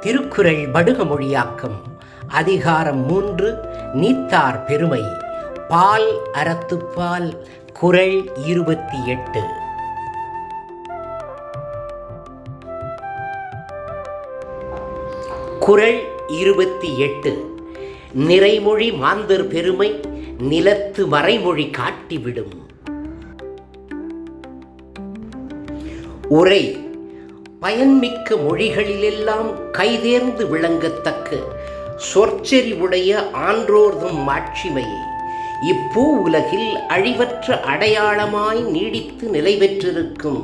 திருக்குறள் படுகமொழியாக்கம். அதிகாரம் மூன்று நீத்தார் பெருமை. பால் அறத்துப்பால் குறள் இருபத்தி எட்டு. குறள் இருபத்தி எட்டு. நிறைமொழி மாந்தர் பெருமை நிலத்து மறைமொழி காட்டிவிடும். உரை பயன்மிக்க மொழிகளிலெல்லாம் கைதேர்ந்து விளங்கத்தக்க சொற்செறிவுடைய ஆன்றோர்தம் மாட்சிமையை இப்பூ உலகில் அழிவற்ற அடையாளமாய் நீடித்து நிலை பெற்றிருக்கும்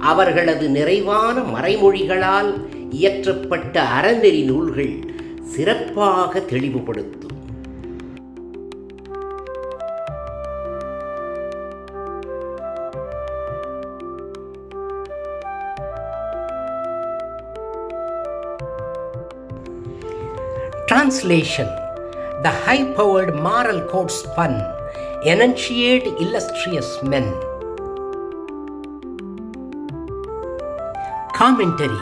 அவர்களது நிறைவான மறைமொழிகளால் இயற்றப்பட்ட அறநெறி நூல்கள் சிறப்பாக தெளிவுபடுத்தும். Translation The high powered moral code spun, enunciate illustrious men. Commentary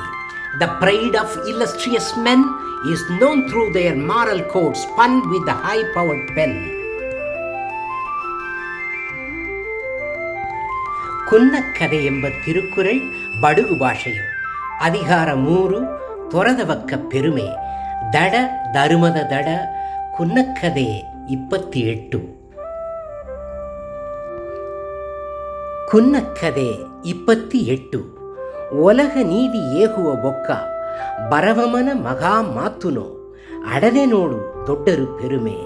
The pride of illustrious men is known through their moral code spun with a high powered pen. குன்னக்கதை என்ப திருக்குறள் படுகு பாஷையும் அதிகாரமூறு துரதவக்க பெருமை ದಡ ಧರ್ಮದ ದಡ ಕುನ್ನಕ್ಕದೆ ಇಪ್ಪತ್ತಿ ಎಟ್ಟು ಕುನ್ನಕ್ಕದೆ ಇಪ್ಪತ್ತಿ ಎಟ್ಟು ಒಲಗ ನೀದಿ ಏಹುವ ಬೊಕ್ಕ, ಬರವಮನ ಮಗಾ ಮಾತುನೋ ಅಡದೆ ನೋಡು ದೊಡ್ಡರು ಪೆರುಮೆ.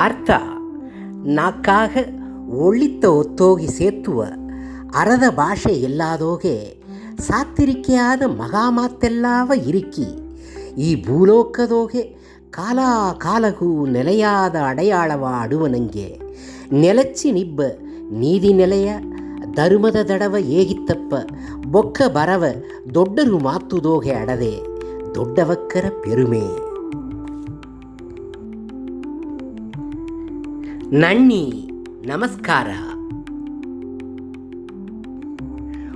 ಅರ್ಥ, ನಾಕಾಗ ಒಳ್ಳಿತ್ತ ಒತ್ತೋಗಿ ಸೇತುವ ಅರದ ಭಾಷೆ ಎಲ್ಲಾದೋಗೆ ಸಾತ್ತಿರಿಕೆಯಾದ ಮಗಾಮಾತೆಲ್ಲಾವ ಇರಿಕಿ ಈ ಭೂಲೋಕದೋಗೆ ಕಾಲ ಕಾಲಗೂ ನೆಲೆಯಾದ ಅಡೆಯಾಳವ ಅಡುವನಂಗೆ ನೆಲಚ್ಚಿ ನಿಬ್ಬ ನೀದಿ ನೆಲೆಯ ಧರ್ಮದ ದಡವ ಏಗಿತ್ತಪ್ಪ ಬೊಕ್ಕ ಬರವ ದೊಡ್ಡರು ಮಾತುದೋಗೆ ಅಡದೆ ದೊಡ್ಡವಕ್ಕರ ಪೆರುಮೆ ನಣ್ಣಿ ನಮಸ್ಕಾರ